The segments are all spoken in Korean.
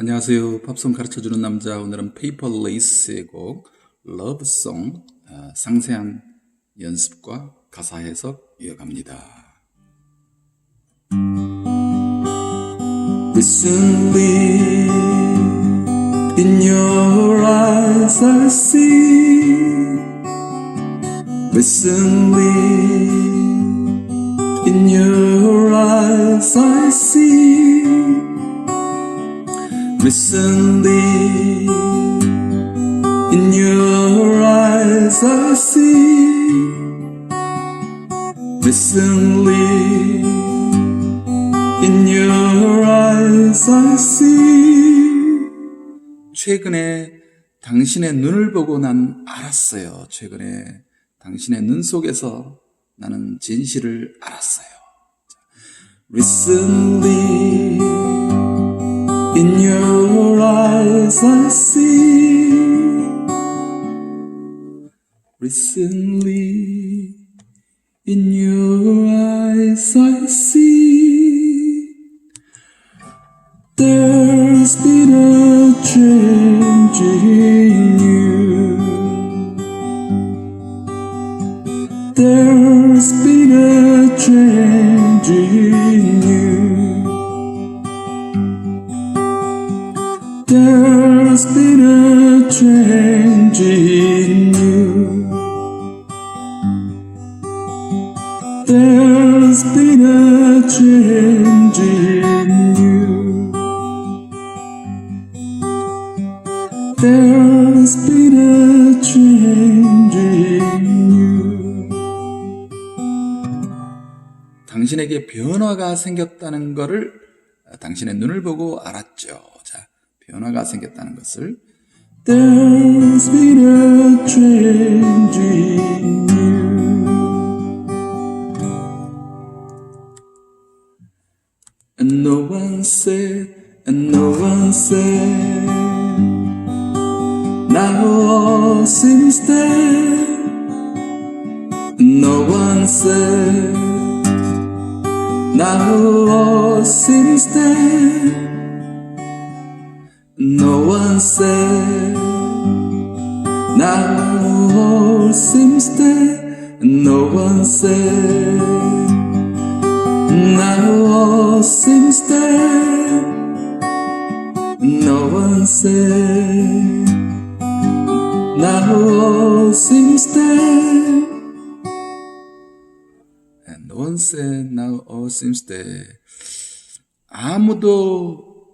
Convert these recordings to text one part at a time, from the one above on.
안녕하세요. 팝송 가르쳐주는 남자. 오늘은 페이퍼 레이스의 곡 러브송 어, 상세한 연습과 가사 해석 이어갑니다. Recently, in your eyes I see. Recently, in your eyes I see. Recently, in your eyes I see. Recently, in your eyes I see. 최근에 당신의 눈을 보고 난 알았어요. 최근에 당신의 눈 속에서 나는 진실을 알았어요. Recently, in your eyes I see. Recently, in your eyes I see. There's been a change change in you. There's been a change in you. 당신에게 변화가 생겼다는 것을 어, 당신의 눈을 보고 알았죠. 자, 변화가 생겼다는 것을 There's been a change in you. And no one said, and no one said, now all seems dead. No one said, now all seems dead. No one said, now all seems dead. No one said, all seems dead. No one said, now all seems dead. And no one said now all seems dead. 아무도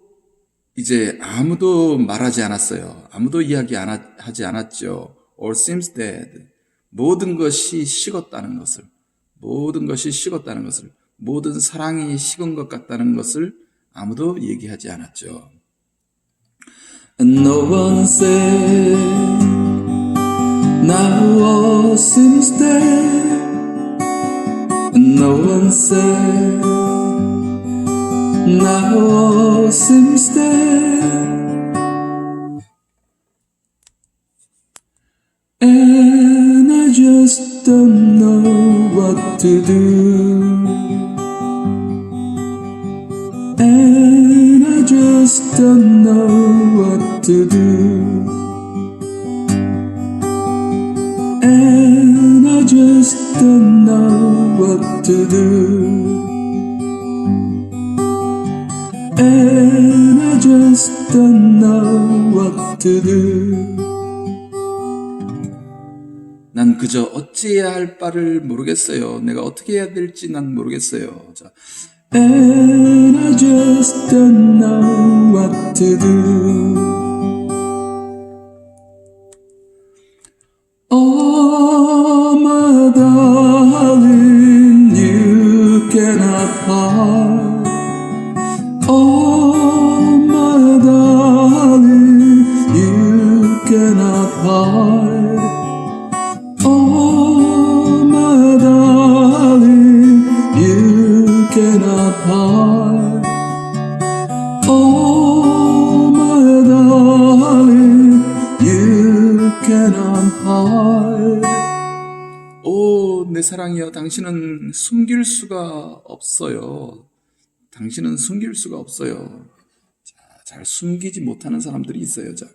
이제 아무도 말하지 않았어요. 아무도 이야기 안 하, 하지 않았죠. All seems dead. 모든 것이 식었다는 것을, 모든 것이 식었다는 것을, 모든 사랑이 식은 것 같다는 것을 아무도 얘기하지 않았죠. No one said, now all seems dead. No one said, now all seems dead. Just don't know what to do. And I just don't know what to do. And I just don't know what to do. And I just don't know what to do. 난 그저 어찌해야 할 바를 모르겠어요. 내가 어떻게 해야 될지 난 모르겠어요. 자, And I just don't know what to do. Oh, my darling, you cannot hide. Oh, my darling, you cannot hide. Hide. 오, 내 사랑이여, 당신은 숨길 수가 없어요. 당신은 숨길 수가 없어요. 자, 잘 숨기지 못하는 사람들이 있어요. 자.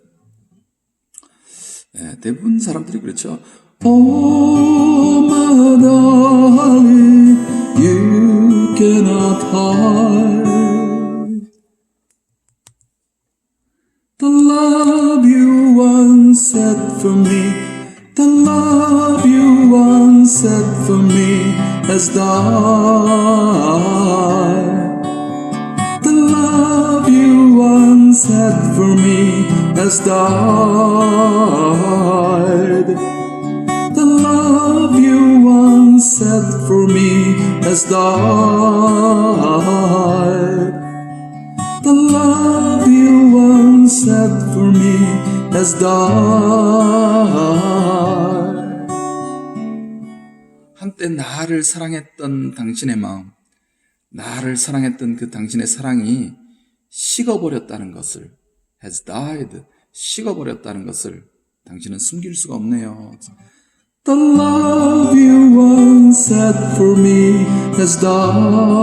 예, 대부분 사람들이 그렇죠. Oh, my darling, you cannot hide the love had for me. The love you once had for me has died. The love you once had for me has died. The love you once had for me has died. Has died. 한때 나를 사랑했던 당신의 마음, 나를 사랑했던 그 당신의 사랑이 식어버렸다는 것을 has died, 식어버렸다는 것을 당신은 숨길 수가 없네요. The love you once had for me has died.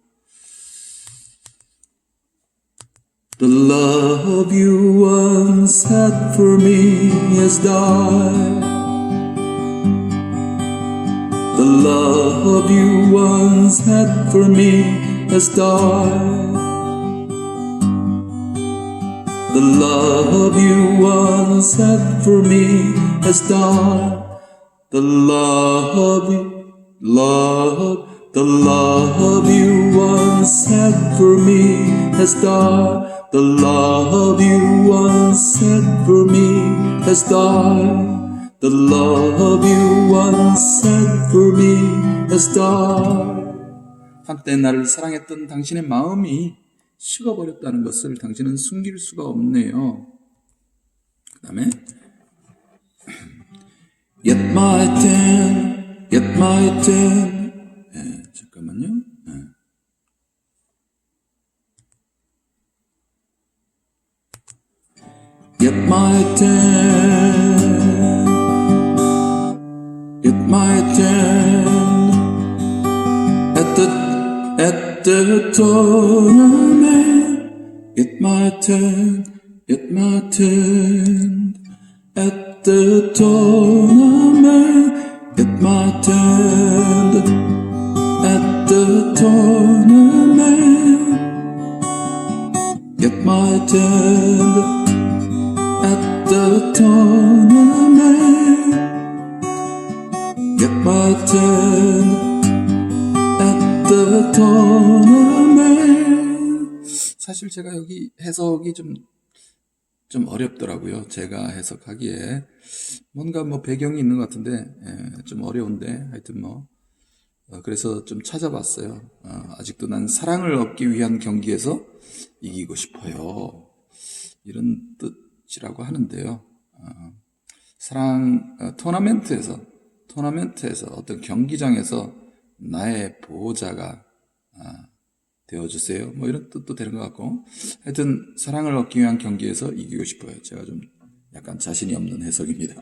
The love you once had for me has died. The love you once had for me has died. The love you once had for me has died. The love, love, the love you once had for me has died. The love you once had for me has died. The love you once had for me has died. 한때 나를 사랑했던 당신의 마음이 식어버렸다는 것을 당신은 숨길 수가 없네요. 그 다음에 Yet my ten, yet my ten, Yet my ten, yet my ten, at the at the tournament. Yet my ten, yet my ten, at the tournament. Yet my ten, at the tournament. Yet my ten at the tournament. 사실 제가 여기 해석이 좀, 좀 어렵더라고요. 제가 해석하기에. 뭔가 뭐 배경이 있는 것 같은데, 예, 좀 어려운데, 하여튼 뭐. 어, 그래서 좀 찾아봤어요. 어, 아직도 난 사랑을 얻기 위한 경기에서 이기고 싶어요. 이런 뜻 이라고 하는데요. 어, 사랑, 어, 토너멘트에서, 토너멘트에서 어떤 경기장에서 나의 보호자가 아, 되어주세요. 뭐 이런 뜻도 되는 것 같고. 하여튼, 사랑을 얻기 위한 경기에서 이기고 싶어요. 제가 좀 약간 자신이 없는 해석입니다.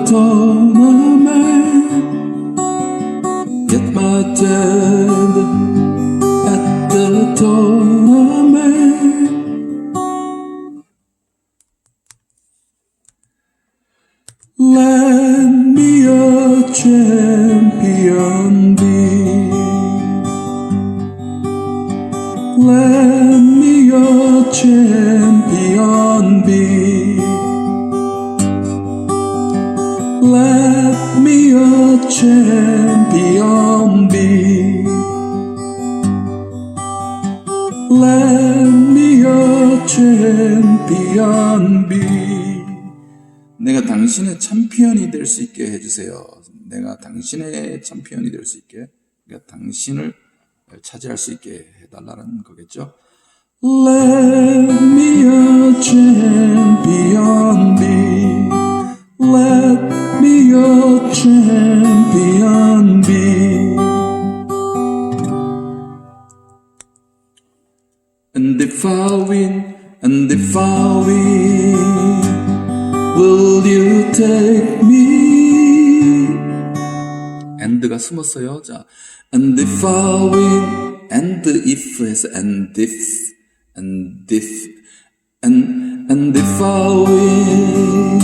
Get 될 수 있게 해주세요. 내가 당신의 챔피언이 될 수 있게, 그러니까 당신을 차지할 수 있게 해달라는 거겠죠. Let me a champion be. Let me a champion be. I win, will you take and가 숨었어요. 자, And if I win, and if 해서 and if, and if, and, and if I win,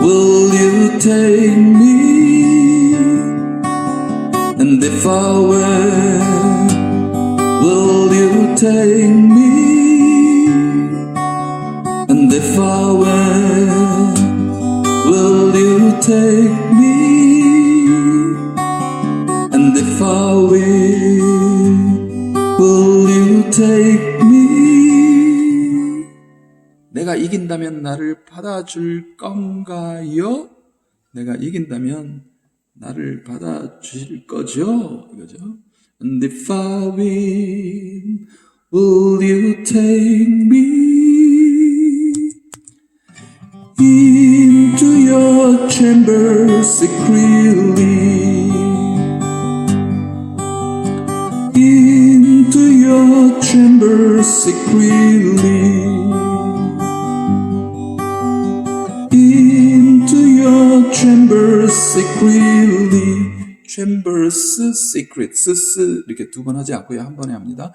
will you take me? And if I win, will you take me? And if I win, will you take You take me? 내가 이긴다면 나를 받아줄 건가요? 내가 이긴다면 나를 받아주실 거죠? 이거죠. And if I win, will you take me into your chamber secretly? Secretly. Into your chamber secretly. chambers secret 스스 이렇게 두 번 하지 않고요 한 번에 합니다.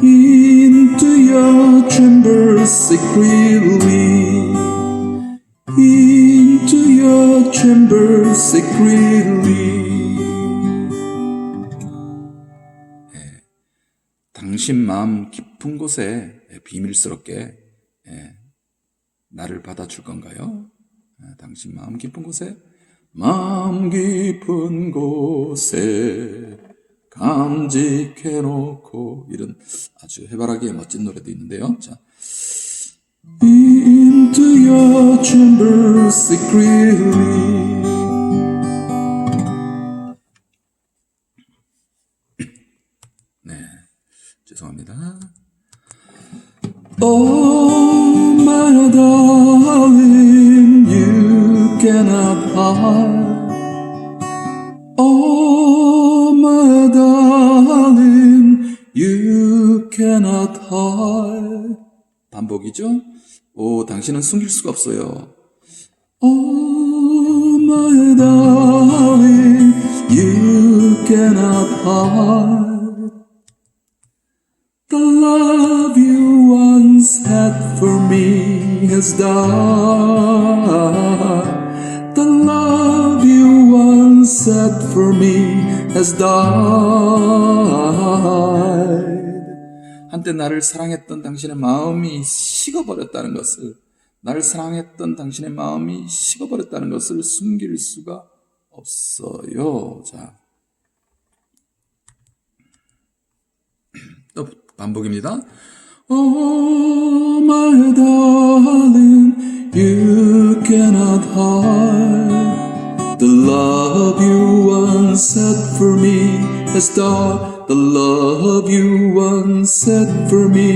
Into your chamber secretly. Into your chamber secretly. 당신 마음 깊은 곳에 비밀스럽게 예, 나를 받아줄 건가요? 예, 당신 마음 깊은 곳에 마음 깊은 곳에 감직해놓고 이런 아주 해바라기의 멋진 노래도 있는데요. 자, Into your chamber secretly. 죄송합니다. Oh, my darling, you cannot hide. Oh, my darling, you cannot hide. 반복이죠? 오, 당신은 숨길 수가 없어요. Oh, my darling, you cannot hide. Has died. The love you once had for me has died. 한때 나를 사랑했던 당신의 마음이 식어버렸다는 것을, 나를 사랑했던 당신의 마음이 식어버렸다는 것을 숨길 수가 없어요. 자. 또 반복입니다. Oh, my darling, you cannot hide. The love you once had for me has died. The love you once had for me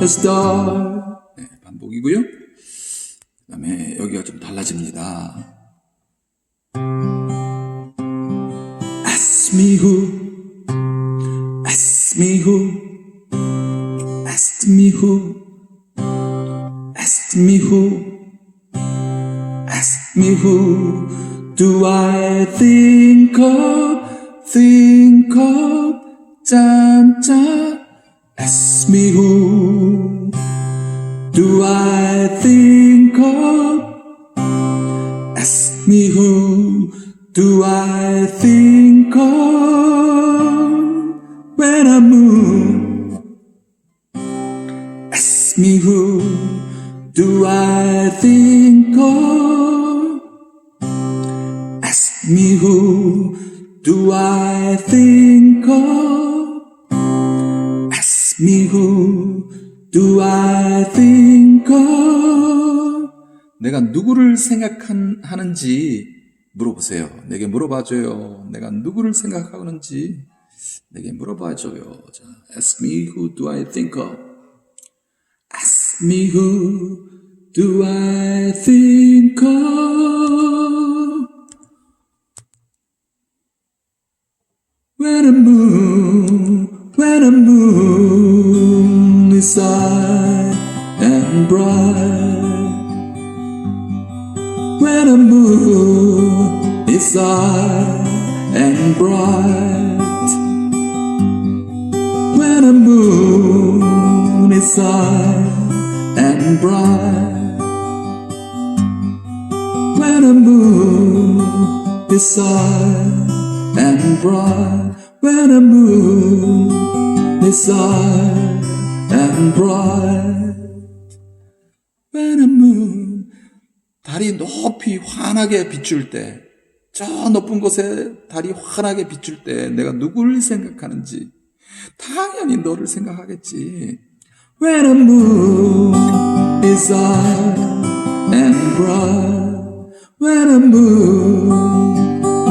has died. 네, 반복이고요. 그 다음에 여기가 좀 달라집니다. Ask me who, ask me who, ask me who, ask me who, ask me who? Do I think of, think of, 짠, 짠. Ask me who? Do I think of, Ask me who? Do I think of when I move? Think of? Ask me who do I think of? Ask me who do I think of? 내가 누구를 생각하는지 물어보세요. 내게 물어봐줘요. 내가 누구를 생각하는지 내게 물어봐줘요. 자, ask me who do I think of? Ask me who do I think of? When the moon, when the moon is high and bright. When the moon is high and bright. When the moon is high and bright. High and bright. When moon is high and bright. When the moon 달이 높이 환하게 비출 때, 저 높은 곳에 달이 환하게 비출 때 내가 누구를 생각하는지 당연히 너를 생각하겠지. When the moon is high and bright. When the moon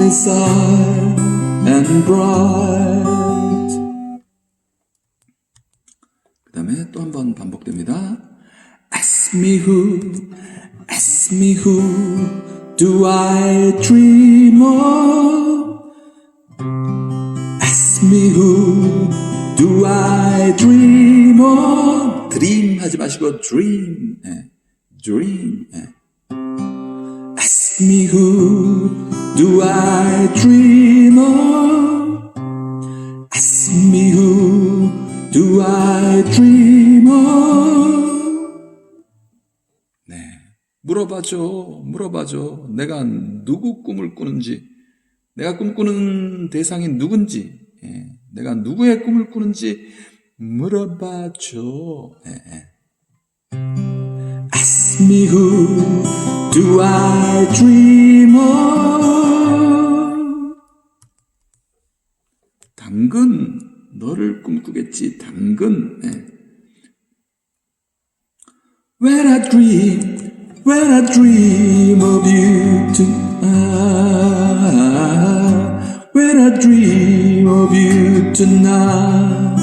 is high and bright. 그 다음에 또 한 번 반복됩니다. Ask me who, ask me who do I dream of? Ask me who do I dream of? 드림 하지 마시고 dream, 예. dream. 예. Me who do I dream of? Ask me who do I dream of? 네. 물어봐줘, 물어봐줘. 내가 누구 꿈을 꾸는지, 내가 꿈꾸는 대상이 누군지, 예. 내가 누구의 꿈을 꾸는지 물어봐줘. 예, 예. Me who do I dream of? 당근 너를 꿈꾸겠지. 당근. 예. When I dream, when I dream of you tonight, when I dream of you tonight,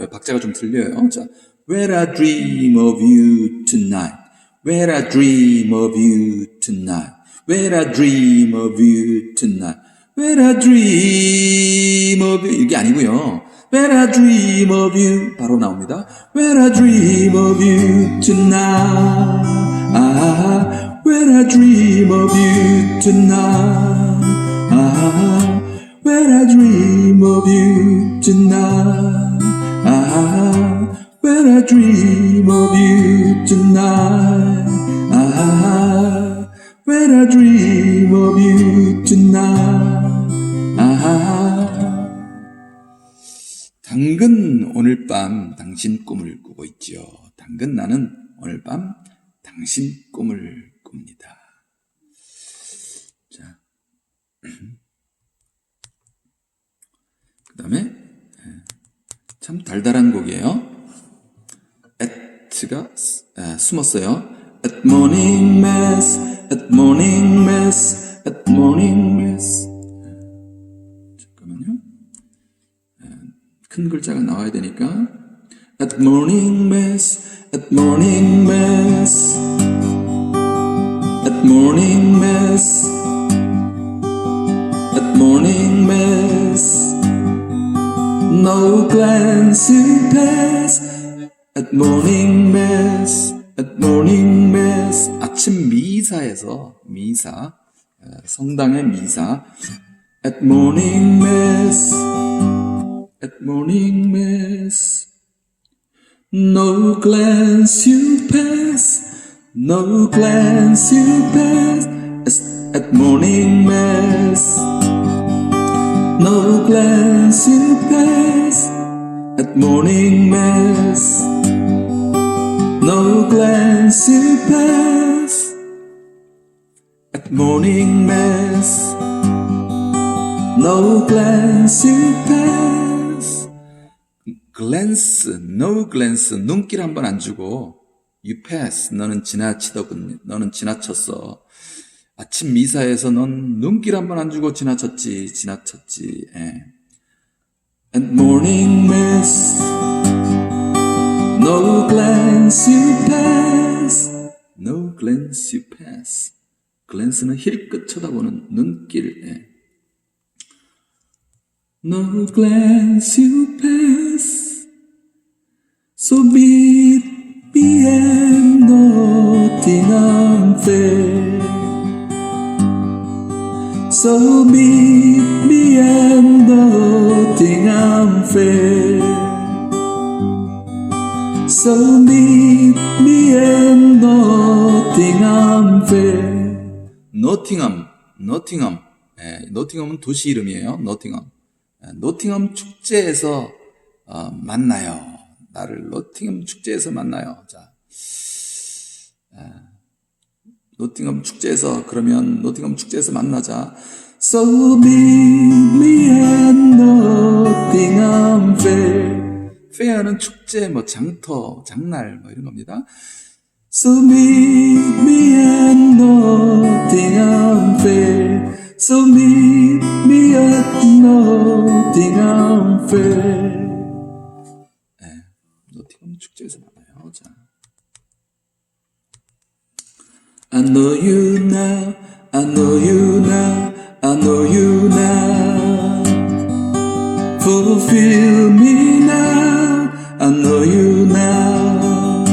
예, 박자가 좀 틀려요. 자, When I dream of you tonight. When I dream of you tonight. When I dream of you tonight. When I dream of you 이게 아니고요. When I dream of you 바로 나옵니다. when I dream of you tonight, when I dream of you tonight, when I dream of you tonight, when I dream of you tonight, when I dream of you tonight. 당근 오늘 밤 당신 꿈을 꾸고 있지요. 당근 나는 오늘 밤 당신 꿈을 꿉니다. 자, 그 다음에 참 달달한 곡이에요. At가 아, 숨었어요. At morning mass, at morning mass, at morning mass. 잠깐만요. 아, 큰 글자가 나와야 되니까 At morning mass, at morning mass, at morning mass, at morning mass. No glancing past, at morning mass, at morning mass. 아침 미사에서 미사 어, 성당의 미사 At morning mass, at morning mass. No glance you pass, no glance you pass. As- At morning mass, no glance you pass. At morning mass, no glance you pass. At morning mass. No glance you pass. glance, no glance, 눈길 한 번 안 주고 you pass, 너는 지나치더군, 너는 지나쳤어. 아침 미사에서 넌 눈길 한 번 안 주고 지나쳤지, 지나쳤지. 예. And morning mist, no glance you pass. No glance you pass. glance는 힐끗 쳐다보는 눈길. 예. No glance you pass. So be be and nothing unfair. So be be and nothing unfair. So be be and nothing unfair. 노팅엄, 노팅엄. 예, 노팅엄은 도시 이름이에요. 노팅엄. 예, 노팅엄 축제에서 어, 만나요. 나를 노팅엄 축제에서 만나요. 자, 예, 노팅엄 축제에서 그러면 노팅엄 축제에서 만나자. So be me and nothing unfair. 페어는 축제, 뭐 장터, 장날 뭐 이런 겁니다. So meet me and nothing unfair. So meet me and nothing unfair. 노팅엄 축제에서 만나요. 자, I know you now. I know you now. I know you now. Fulfill me. I know you now.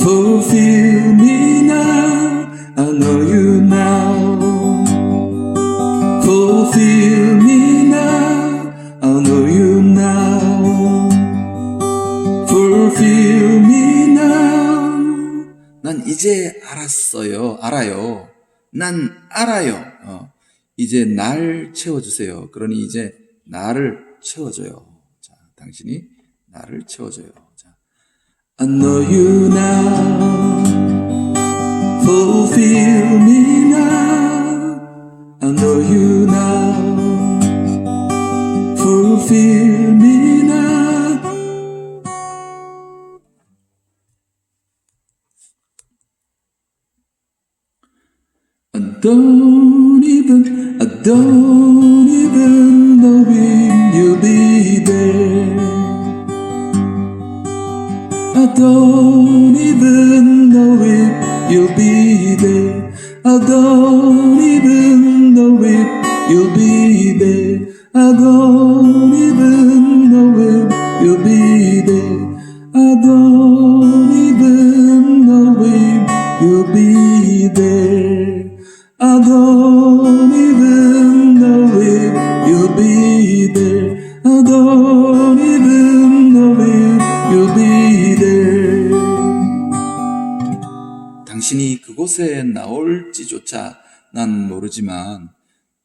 Fulfill me now. I know you now. Fulfill me now. I know you now. Fulfill me now. 난 이제 알았어요. 알아요. 난 알아요. 어, 이제 날 채워주세요. 그러니 이제 나를 채워줘요. 자, 당신이 나를 채워줘요. 자, I know you now. Fulfill me now. I know you now. Fulfill me now. I don't even, I don't although 당신이 그곳에 나올지조차 난 모르지만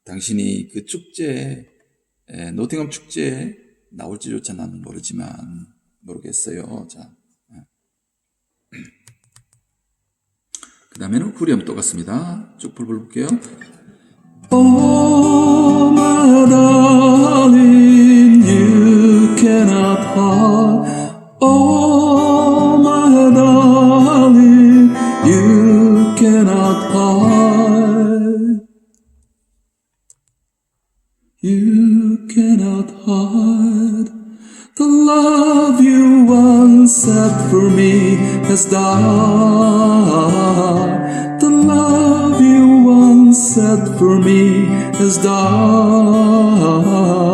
당신이 그 축제에 에, 노팅엄 축제에 나올지조차 난 모르지만 모르겠어요. 자, 그 다음에는 후렴 똑같습니다. 쭉. Oh, cannot hide. You cannot hide. The love you once had for me has died. The love you once had for me has died.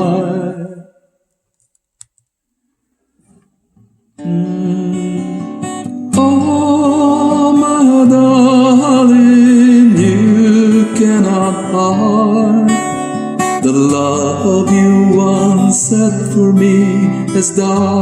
Has died.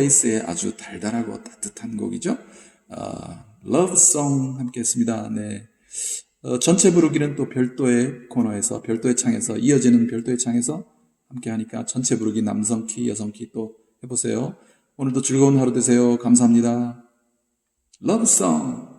페이퍼 레이스의 아주 달달하고 따뜻한 곡이죠. 아, Love 함께 했습니다. 네. 어, 전체 부르기는 또 별도의 코너에서, 별도의 창에서, 이어지는 별도의 창에서 함께 하니까 전체 부르기 남성 키, 여성 키 또 해보세요. 오늘도 즐거운 하루 되세요. 감사합니다. Love.